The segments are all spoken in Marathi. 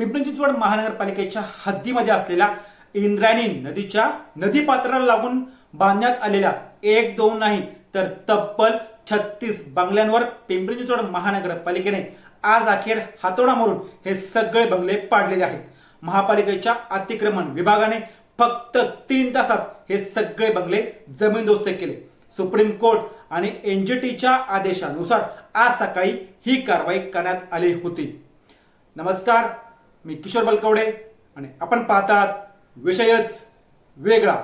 पिंपरी चिंचवड महानगरपालिकेच्या हद्दीमध्ये असलेल्या इंद्रायणी नदीच्या नदीपात्राला लागून बांधण्यात आलेल्या एक दोन नाही तर तब्बल छत्तीस बंगल्यांवर पिंपरी चिंचवड महानगरपालिकेने आज अखेर हातोडा मारून हे सगळे बंगले पाडलेले आहेत. महापालिकेच्या अतिक्रमण विभागाने फक्त तीन तासात हे सगळे बंगले जमीनदोस्त केले. सुप्रीम कोर्ट आणि एनजीटीच्या आदेशानुसार आज सकाळी ही कारवाई करण्यात आली होती. नमस्कार. मी किशोर बलकवडे आणि आपण पाहतात विषयच वेगळा.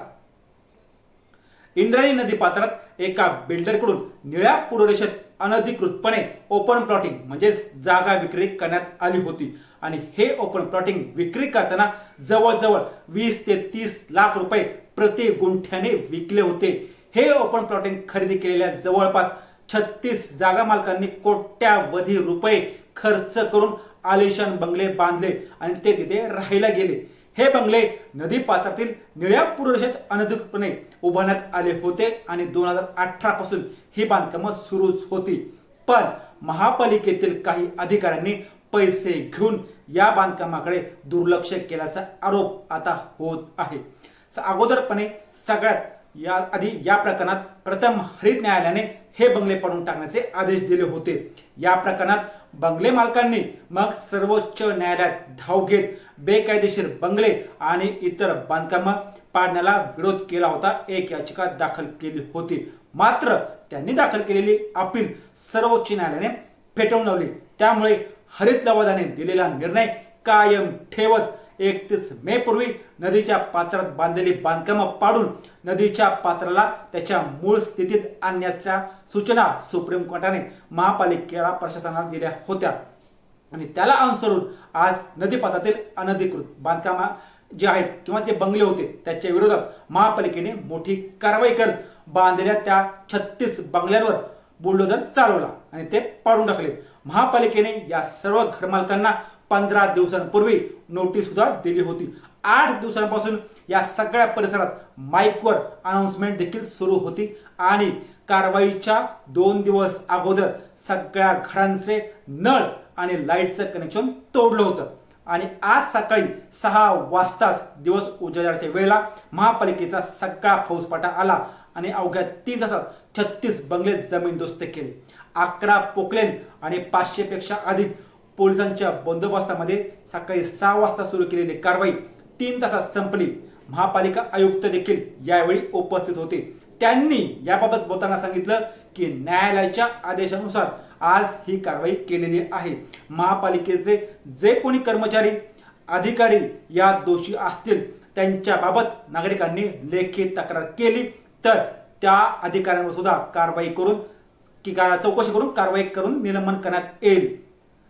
इंद्रायणी नदी पात्रात एका बिल्डरकडून निळ्या पुरोरेषेत अनधिकृतपणे ओपन प्लॉटिंग म्हणजेच जागा विक्री करण्यात आली होती. आणि हे ओपन प्लॉटिंग विक्री करताना जवळजवळ वीस ते तीस लाख रुपये प्रति गुंठ्याने विकले होते. हे ओपन प्लॉटिंग खरेदी केलेल्या जवळपास छत्तीस जागा मालकांनी कोट्यावधी रुपये खर्च करून आलिशान बंगले बांधले आणि ते तिथे राहायला गेले. हे बंगले नदी पात्रातील निळ्या पूर्वरेषेत अनधिकृतपणे उभारण्यात आले होते आणि दोन हजार अठरा पासून ही बांधकामं सुरूच होती. पण महापालिकेतील काही अधिकाऱ्यांनी पैसे घेऊन या बांधकामाकडे दुर्लक्ष केल्याचा आरोप आता होत आहे. स- अगोदरपणे सगळ्यात या आधी या प्रकरणात प्रथम हरित न्यायालयाने हे बंगले पडून टाकण्याचे आदेश दिले होते. या प्रकरणात बंगले मालकांनी मग सर्वोच्च न्यायालयात धाव घेत बेकायदेशीर बंगले आणि इतर बांधकामं पाडण्याला विरोध केला होता एक याचिका दाखल केली होती. मात्र त्यांनी दाखल केलेली अपील सर्वोच्च न्यायालयाने फेटाळून लावली. त्यामुळे हरित लवादाने दिलेला निर्णय कायम ठेवत एकतीस मे पूर्वी नदीच्या पात्रात बांधलेली बांधकामं पाडून नदीच्या पात्राला त्याच्या मूळ स्थितीत आणण्याच्या सूचना सुप्रीम कोर्टाने महापालिकेला प्रशासनाला दिल्या होत्या. आणि त्याला अनुसरून आज नदीपात्रातील अनधिकृत बांधकामा जे आहेत किंवा जे बंगले होते त्याच्या विरोधात महापालिकेने मोठी कारवाई करत बांधलेल्या त्या छत्तीस बंगल्यांवर बुलडोझर चालवला आणि ते पाडून टाकले. महापालिकेने या सर्व घरमालकांना पंधरा दिवसांपूर्वी नोटीस सुद्धा दिली होती. आठ दिवसांपासून या सगळ्या परिसरात माईकवर अनाउन्समेंट देखील सुरू होती आणि कारवाईच्या दोन दिवस अगोदर सगळ्या घरांचे नळ आणि लाईटचं कनेक्शन तोडलं होतं. आणि आज सकाळी सहा वाजताच दिवस उजाडाच्या वेळेला महापालिकेचा सगळा फौजपाटा आला आणि अवघ्या तीन तासात छत्तीस बंगले जमीनदोस्त केले. अकरा पोकलेन आणि पाचशेपेक्षा अधिक पोलिसांच्या बंदोबस्तामध्ये सकाळी सहा वाजता सुरू केलेली कारवाई तीन तासात संपली. महापालिका आयुक्त देखील यावेळी उपस्थित होते. त्यांनी याबाबत बोलताना सांगितलं की न्यायालयाच्या आदेशानुसार आज ही कारवाई केलेली आहे. महापालिकेचे जे कोणी कर्मचारी अधिकारी या दोषी असतील त्यांच्याबाबत नागरिकांनी लेखी तक्रार केली तर त्या अधिकाऱ्यांवर सुद्धा कारवाई करून की चौकशी करून कारवाई करून निलंबन करण्यात येईल.